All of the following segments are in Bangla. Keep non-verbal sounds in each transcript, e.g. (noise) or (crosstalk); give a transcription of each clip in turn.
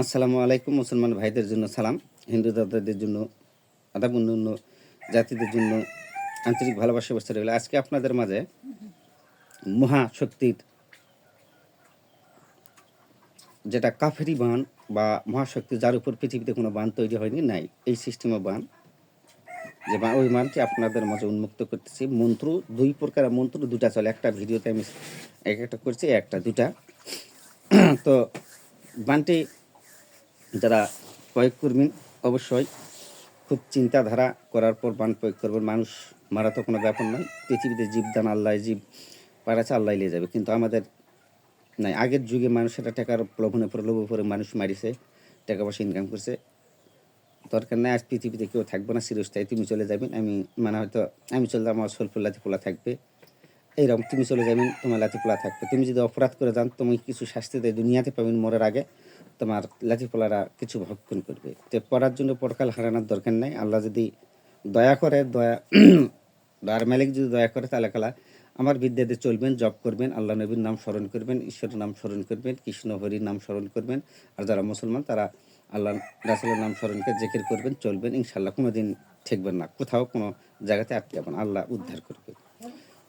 আসসালামু আলাইকুম, মুসলমান ভাইদের জন্য সালাম, হিন্দু দাদাদের জন্য আদাব অন্য জাতিদের জন্য আন্তরিক ভালোবাসা অবস্থা রইল। আজকে আপনাদের মাঝে মহাশক্তির যেটা কাফেরি বান বা মহাশক্তি, যার উপর পৃথিবীতে কোনো বান তৈরি হয়নি, নাই। এই সিস্টেমে বান, যে বান ওই মানটি আপনাদের মাঝে উন্মুক্ত করতেছি। মন্ত্র, দুই প্রকারের মন্ত্র দুটা চলে। একটা ভিডিওতে আমি এক একটা করছি, একটা দুটা তো বানটি যারা প্রয়োগ করবেন, অবশ্যই খুব চিন্তাধারা করার পর বান প্রয়োগ করবেন। মানুষ মারা তো কোনো ব্যাপার নয়। পৃথিবীতে জীবদান আল্লাহ, জীব পারাছে আল্লাহ নিয়ে যাবে। কিন্তু আমাদের নাই। আগের যুগে মানুষেরা টাকার প্রলোভনে প্রলোভ করে মানুষ মারিছে, টাকা পয়সা ইনকাম করছে। দরকার নাই, আজ পৃথিবীতে কেউ থাকবে না, চিরস্থায়ী। তুমি চলে যাবেন, আমি মানে হয়তো আমি চলে আমার স্বল্প লাতিপোলা থাকবে। এইরকম তুমি চলে যাবেন, তোমার লাতিপোলা থাকবে। তুমি যদি অপরাধ করে যান তুমি কিছু শাস্তি দেয় দুনিয়াতে পাবেন মরার আগে। তোমার লাতিপোলারা কিছু ভক্ষণ করবে। তো পড়ার জন্য পরকাল হারানোর দরকার নাই। আল্লাহ যদি দয়া করে, দয়া (clears throat) দয়ার মালিক যদি দয়া করে, তাহলে কালা আমার বিদ্যাতে চলবেন, জব করবেন, আল্লাহ নবীর নাম স্মরণ করবেন, ঈশ্বরের নাম স্মরণ করবেন, কৃষ্ণ হরির নাম স্মরণ করবেন, আর যারা মুসলমান তারা আল্লাহ রাসুলের নাম স্মরণকে জেকের করবেন, চলবেন ইনশাল্লাহ কোনো দিন ঠেকবেন না। কোথাও কোনো জায়গাতে আটকে না। আল্লাহ উদ্ধার করবে।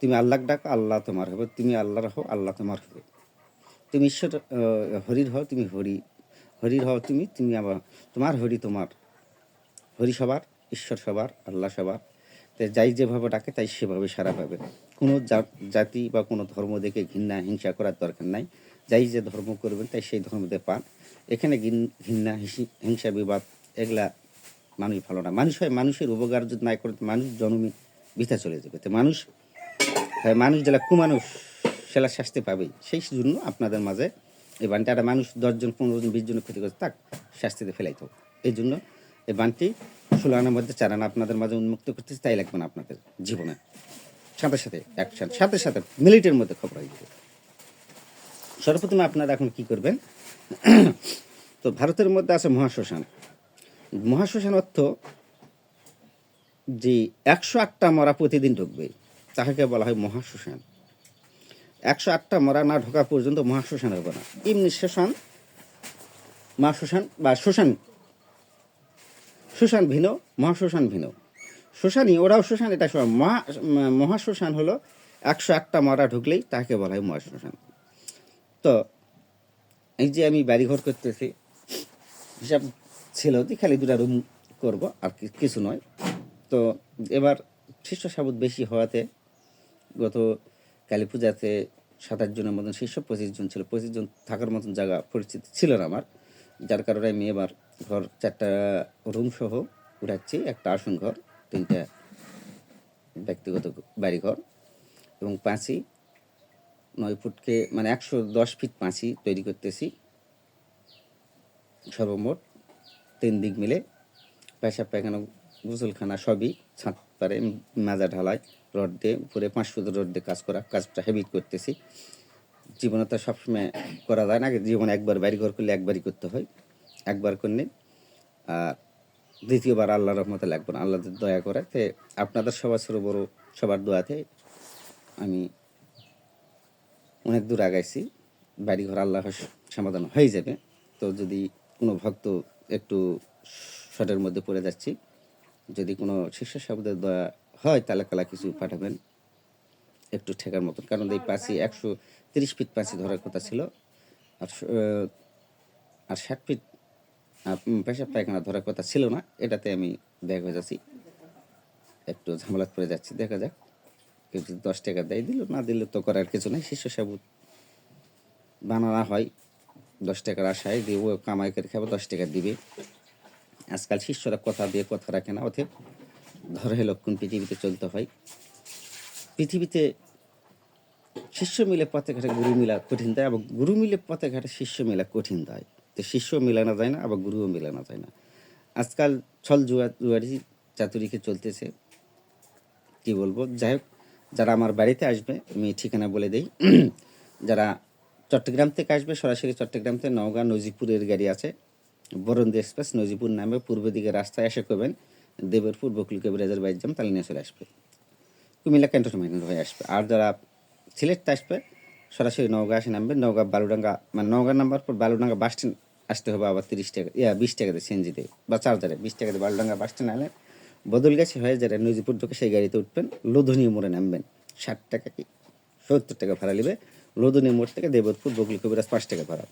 তুমি আল্লাহ ডাক, আল্লাহ তোমার হবে। তুমি আল্লাহর হও, আল্লাহ তোমার হবে। তুমি ঈশ্বর হরির হও, তুমি হরি হরির হও তুমি তুমি আবার তোমার হরি তোমার। হরি সবার, ঈশ্বর সবার, আল্লাহ সবার। তাই যাই যেভাবে ডাকে, তাই সেভাবে সারা পাবে। কোনো জাতি বা কোনো ধর্ম দেখে ঘৃণা, হিংসা করার দরকার নাই। যাই যে ধর্ম করবেন, তাই সেই ধর্ম দিয়ে পান। এখানে ঘৃণা হিসি- বিবাদ, এগুলা মানুষ ভালো না। মানুষ হয়, মানুষের উপকার যদি না করে মানুষ জন্মই বৃথা চলে যাবে। তো মানুষ হ্যাঁ মানুষ যারা কুমানুষ সেলা শাস্তি পাবেই। সেই জন্য আপনাদের মাঝে এই বানটি একটা মানুষ দশজন, পনেরো জন, বিশ জন ক্ষতি করছে, তাক, শাস্তিতে ফেলাইতে এই জন্য এই বানটি ষোলো আনার মধ্যে চার আনা আপনাদের মাঝে উন্মুক্ত করতেছে, তাই লাগবে না আপনাদের জীবনে। সাথে সাথে, অ্যাকশন, সাথে সাথে মিলিটের মধ্যে খবর যাবে সর্বপ্রথমে আপনারা এখন কি করবেন? তো ভারতের মধ্যে আছে মহাশ্মশান। মহাশ্মশান অর্থ যে একশো আটটা মরা প্রতিদিন ঢুকবে তাহাকে বলা হয় মহাশ্মশান। একশো আটটা মরা না ঢোকা পর্যন্ত মহাশ্মশান হবে না। এমনি শ্মশান মহাশ্মশান বা শ্মশান শ্মশান ভিন্ন মহাশ্মশান ভিন্ন। শ্মশানই, ওরাও শ্মশান, এটা। মহা মহাশ্মশান হলো একশো আটটা মরা ঢুকলেই তাকে বলা হয় মহাশ্মশান তো, এই যে আমি বাড়িঘর করতেছি, হিসাব ছিল যে খালি দুটা রুম করব, আর কিছু নয়। তো, এবার শিষ্য সাবুত বেশি হওয়াতে গত কালী পূজাতে সাত আট জনের মতন শিষ্য, পঁচিশ জন ছিল। পঁচিশ জন থাকার মতন জায়গা পরিস্থিতি ছিল না আমার। যার কারণে আমি এবার ঘর চারটা রুম সহ উঠাচ্ছি। একটা আসন ঘর, তিনটা ব্যক্তিগত বাড়িঘর এবং পাঁচি। নয় ফুটকে মানে একশো দশ ফিট পাঁচি তৈরি করতেছি। সর্বমোট তিন দিক মিলে। পেশাব পায়খানা গোসলখানা সবই ছাদ পারে মাজা ঢালাই। রড দিয়ে উপরে পাঁচ ফুট রড দিয়ে কাজ করা, কাজটা হেভি করতেছি। জীবনে তো সবসময় করা যায় না জীবনে একবার বাড়ি ঘর করলে একবারই করতে হয়, একবার করলে। আর দ্বিতীয়বার আল্লাহ রহমতে লাগবে না আল্লাহ দয়া করে। তে আপনাদের সবার ছোটো বড়ো সবার দোয়াতে আমি অনেক দূর আগাইছি বাড়ি ঘর আল্লাহ সমাধান হয়ে যাবে। তো যদি কোনো ভক্ত একটু শটের মধ্যে পড়ে যাচ্ছি, যদি কোনো শিষ্য শব্দের দয়া হয় তাহলে কালা কিছু পাঠাবেন, একটু ঠেকার মতন। কারণ এই পাঁচি একশো তিরিশ ফিট পাঁচি ধরার কথা ছিল। আর আর ষাট ফিট পেশাব পায়খানা ধরার কথা ছিল না। এটাতে আমি দেখা হয়ে যাচ্ছি। একটু ঝামেলা করে যাচ্ছি, দেখা যাক। কেউ যদি দশ টাকা দেয়, দিল, না দিলে তো করার কিছু নাই। শিষ্য সাবুত বানানো হয়। দশ টাকার আশায় দিয়ে ও কামাই করে খাবে, দশ টাকা দিবে। আজকাল শিষ্যরা কথা দিয়ে কথা রাখে না অথব ধরে লক্ষণ পৃথিবীতে চলতে হয়। পৃথিবীতে শিষ্য মিলে পথে ঘাটে গুরু মিলা কঠিন দেয় আবার গুরু মিলে পথে ঘাটে শিষ্য মেলা কঠিন দেয়। তো শিষ্য মেলানো যায় না, আবার গুরুও মেলানো যায় না। আজকাল ছল জুয়া, জুয়ারি চাতুরিকে চলতেছে। কি বলব? যাই হোক, যারা আমার বাড়িতে আসবে, আমি ঠিকানা বলে দিই। যারা চট্টগ্রাম থেকে আসবে, সরাসরি চট্টগ্রাম থেকে নওগাঁ, নজিপুরের গাড়ি আছে। বরন্দি এক্সপ্রেস, নজিপুর নামে পূর্ব দিকে রাস্তায় এসে করবেন দেবেরপুর বকুল কবিরাজের বাইর জাম তাহলে নিয়ে চলে আসবে। কুমিল্লা ক্যান্টনমেন্ট হয়ে আসবে। আর যারা সিলেটতে আসবে, সরাসরি নওগাঁ এসে নামবে। নওগাঁ, বালুডাঙ্গা মানে নওগাঁ নাম্বার পর বালুডাঙ্গা বাস স্ট্যান্ড আসতে হবে আবার তিরিশ টাকা, ইয়া, বিশ টাকাতে সিএনজিতে বা চার্জারে, বিশ টাকাতে বালুডাঙ্গা বাস স্ট্যান্ড আনলে বদল গেছে, হয়ে যারা নজিপুর থেকে সেই গাড়িতে উঠবেন লোধনীয় মোড়ে নামবেন। ষাট টাকা কি? সত্তর টাকা ভাড়া নেবে লোধনীয় মোড় থেকে দেবরপুর বগলি কবিরাজ পাঁচ টাকা ভাড়া।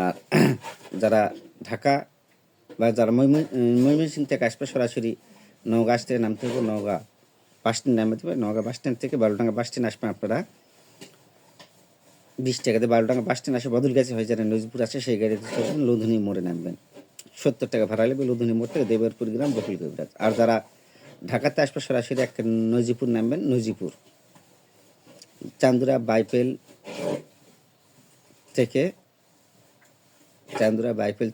আর যারা ঢাকা বা যারা ময়মন- ময়মনসিংহ থেকে আসবে সরাসরি নওগাঁ আসতে নামতে হবে নওগাঁ বাস স্ট্যান্ড নামতে হবে নওগাঁ বাস স্ট্যান্ড থেকে বারোটাঙ্গা বাস স্ট্যান্ড আসবেন আপনারা। বিশ টাকাতে বারোটাঙ্গা বাস স্ট্যান্ড আসে বদল গেছে হয়ে যারা নজিপুর আছে সেই গাড়িতে চলবেন লোধনী মোড়ে নামবেন। সত্তর টাকা ভাড়া লাগবে লোধনী মোড় থেকে দেবরপুর গ্রাম বকুল কবিরাজ আর যারা ঢাকাতে আসবে সরাসরি একটা নজিপুর নামবেন, নজিপুর। চান্দুরা বাইপেল থেকে, চান্দুরা বাইপেল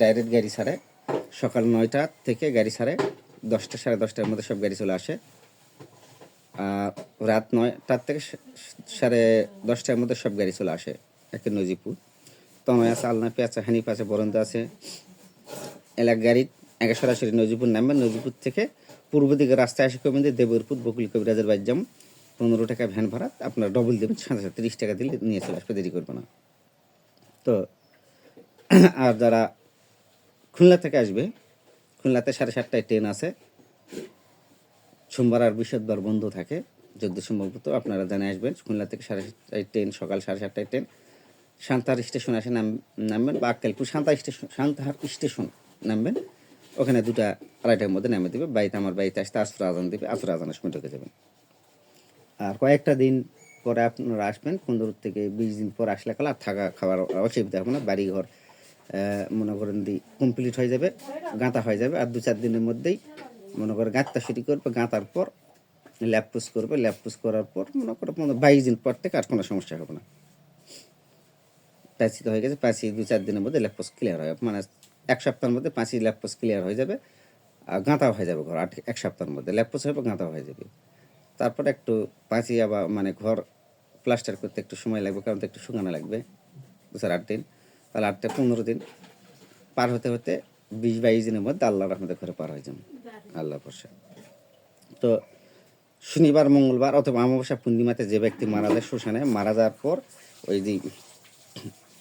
ডাইরেক্ট গাড়ি ছাড়ে। সকাল নয়টা থেকে গাড়ি ছাড়ে। দশটা, সাড়ে দশটার মধ্যে সব গাড়ি চলে আসে। রাত নয়টার থেকে সাড়ে দশটার মধ্যে সব গাড়ি চলে আসে একে নজিপুর। তনয় আছে আলনাপি আছে, হানিফ আছে, বরন্দ আছে। এলাক গাড়ি আগে সরাসরি নজিপুর নামবেন নজিপুর থেকে পূর্ব দিকে রাস্তায় আসে কমে দিয়ে দেবরপুর, বকুল কবিরাজের বাড়ি যেমন পনেরো টাকা ভ্যান ভাড়া। আপনার ডবল দেবেন, সাথে সাথে তিরিশ টাকা দিলে নিয়ে চলে আসবে, দেরি করবে না। তো, আর যারা খুলনা থেকে আসবে। খুলনাতে সাড়ে সাতটায় ট্রেন আছে। সোমবার আর বৃহস্পতিবার বন্ধ থাকে। যদ্য সম্ভবত আপনারা জানে আসবেন খুলনা থেকে সাড়ে সাতটায় ট্রেন সকাল সাড়ে সাতটায় ট্রেন। সান্তাহার স্টেশন আসে নাম নামবেন বা আক্কেলপুর সান্তা স্টেশন সান্তাহার স্টেশন নামবেন। ওখানে দুটা আড়াইটার মধ্যে নামে দেবে। বাড়িতে আমার বাড়িতে আসতে আসর আজান দেবে আসর আজানের সময় ঢুকে যাবেন। আর কয়েকটা দিন পরে আপনারা আসবেন। পনেরো থেকে বিশ দিন পর আসলে কাল আর থাকা খাওয়ার অসুবিধা হবে না। বাড়ি ঘর আহ, মনে করেন দি কমপ্লিট হয়ে যাবে, গাঁথা হয়ে যাবে। আর দু চার দিনের মধ্যেই মনে করে গাঁথটা শুরু করবে, গাঁথার পর ল্যাপপুস করবে। ল্যাপপুস করার পর মনে করে বাইশ দিন পর থেকে আর কোনো সমস্যা হবে না। প্যাচি তো হয়ে গেছে প্যাচি দু চার দিনের মধ্যে ল্যাপপোস ক্লিয়ার হয় মানে এক সপ্তাহের মধ্যে পাঁচি ল্যাপপোস ক্লিয়ার হয়ে যাবে, আর গাঁথাও হয়ে যাবে ঘর, আট, এক সপ্তাহের মধ্যে। ল্যাপপোস হবে, গাঁথাও হয়ে যাবে। তারপর একটু পাঁচি আবার মানে ঘর প্লাস্টার করতে একটু সময় লাগবে, কারণ তো একটু শুকানো লাগবে। দু চার আট দিন। তাহলে আটটা পনেরো দিন পার হতে হতে বিশ বাইশ দিনের মধ্যে আল্লাহ রহমতের ঘরে পার হয়ে যাবে। আল্লাহ বর্ষা তো শনিবার, মঙ্গলবার অথবা অমাবস্যা পূর্ণিমাতে যে ব্যক্তি মারা যায় শ্মশানে, মারা যাওয়ার পর ওই যে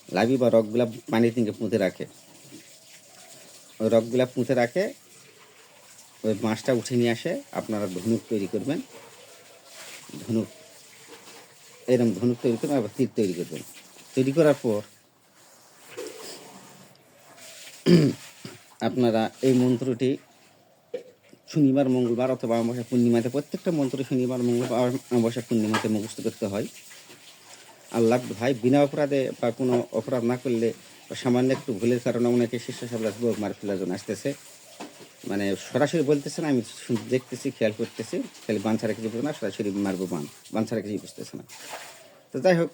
লাভি বা রকগুলা পানি থেকে পুঁতে রাখে। ওই রকগুলা পুঁতে রাখে, ওই মাছটা উঠে নিয়ে আসে, আপনারা ধনুক তৈরি করবেন। ধনুক এরকম ধনুক তৈরি করবেন, আবার তীর তৈরি করবেন। তৈরি করার পর আপনারা এই মন্ত্রটি শনিবার, মঙ্গলবার অথবা অমাবস্যা পূর্ণিমাতে, প্রত্যেকটা মন্ত্র শনিবার, মঙ্গলবার, অমাবস্যা পূর্ণিমাতে মুখস্থ করতে হয়। আল্লাহ ভাই, বিনা অপরাধে বা কোনো অপরাধ না করলে সামান্য একটু ভুলের কারণে অনেকে শিষ্য সাবরাজ বোক মার ফেলার জন্য আসতেছে। মানে সরাসরি বলতেছে না, আমি দেখতেছি, খেয়াল করতেছি, খালি বান ছাড়া কিছু না, সরাসরি মারবো বান বান ছাড়া কিছু বুঝতেছে না। তো যাই হোক,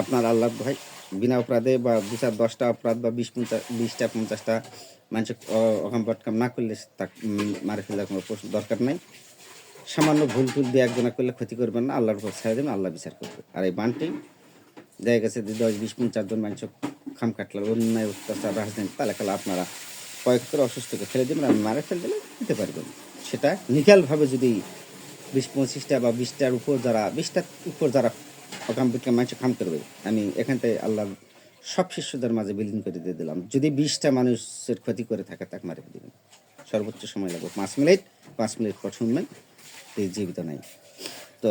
আপনার আল্লাহ ভাই বিনা অপরাধে বা দু চার দশটা অপরাধ বা বিশ পঞ্চাশ বিশটা, পঞ্চাশটা মানুষ অকাম পটকাম না করলে তা মারে ফেলার কোনো দরকার নাই। সামান্য ভুল টুল দিয়ে একজনা করলে ক্ষতি করবেন না, আল্লাহর উপর ছেড়ে দেবেন, আল্লাহ বিচার করবে। আর এই বানটি, দেখা গেছে যে দশ, বিশ, পঞ্চাশ জন মানুষ খাম কাটলার অন্যায়, অত্যাচার রাজধানী তাহলে কালে আপনারা কয়েক করে অসুস্থকে ফেলে দেবেন, আর মারে ফেলে দিলে দিতে পারবেন। সেটা নিকালভাবে যদি বিশ পঁচিশটা বা বিশটার উপর যারা, বিশটার উপর যারা অকাম বিকাম মানুষ খাম করবে আমি এখান থেকে আল্লাহ সব শিষ্যদের মাঝে বিলীন করে দিয়ে দিলাম। যদি বিশটা মানুষের ক্ষতি করে থাকে, তাকে মারে দিবেন। সর্বোচ্চ সময় লাগবে। পাঁচ মিনিট পাঁচ মিনিট পর শুনবেন এই জীবিত নাই। তো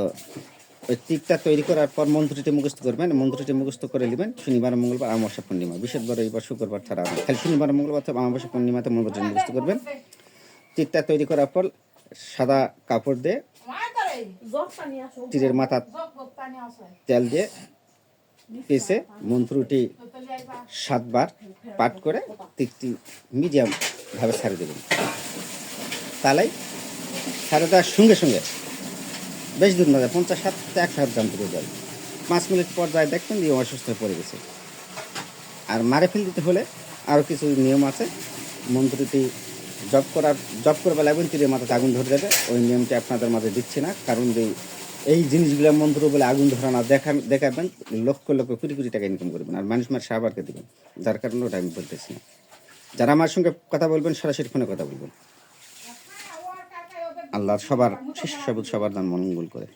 ওই টিকটা তৈরি করার পর মন্ত্রটি মুখস্থ করবেন। মন্ত্রটি মুখস্থ করে নেবেন। শনিবার, মঙ্গলবার আমাবস্যা পূর্ণিমা। বিশেষবার এইবার শুক্রবার ছাড়া খালি শনিবার, মঙ্গলবার অথবা আমাবস্যা পূর্ণিমাতে মন্ত্রটি মুখস্থ করবেন। তীরটা তৈরি করার পর সাদা কাপড় দিয়ে তীরের মাথা তেল দিয়ে পেঁচে মন্ত্রটি সাতবার পাঠ করে তীরটি মিডিয়াম ভাবে ছাড়ে দেবেন। তাহলেই ছাড়ে দেওয়ার সঙ্গে সঙ্গে বেশ দূর না যায় পঞ্চাশ সাত একশো হাত দাম থেকে যায় পাঁচ মিনিট পর যায় দেখবেন দিয়ে অসুস্থ হয়ে পড়ে গেছে। আর মারে ফেল দিতে হলে আরও কিছু নিয়ম আছে। মন্ত্রটি জব করার, জব করবে লাগবেন তীরের মাথাতে আগুন ধরে যাবে, ওই নিয়মটি আপনাদের মাঝে দিচ্ছি না, কারণ যে এই জিনিসগুলো মন্ত্র বলে আগুন ধরা না দেখা দেখাবেন, লক্ষ লক্ষ কোটি কোটি টাকা ইনকাম করবেন, আর মানুষ মার সাহাবারকে দেবেন, যার কারণে ওটা আমি বলতেছি না। যারা আমার সঙ্গে কথা বলবেন, সরাসরি ফোনে কথা বলবেন। আল্লাহ সবার, শিষ্য সবুজ সবার দান মঙ্গল করে।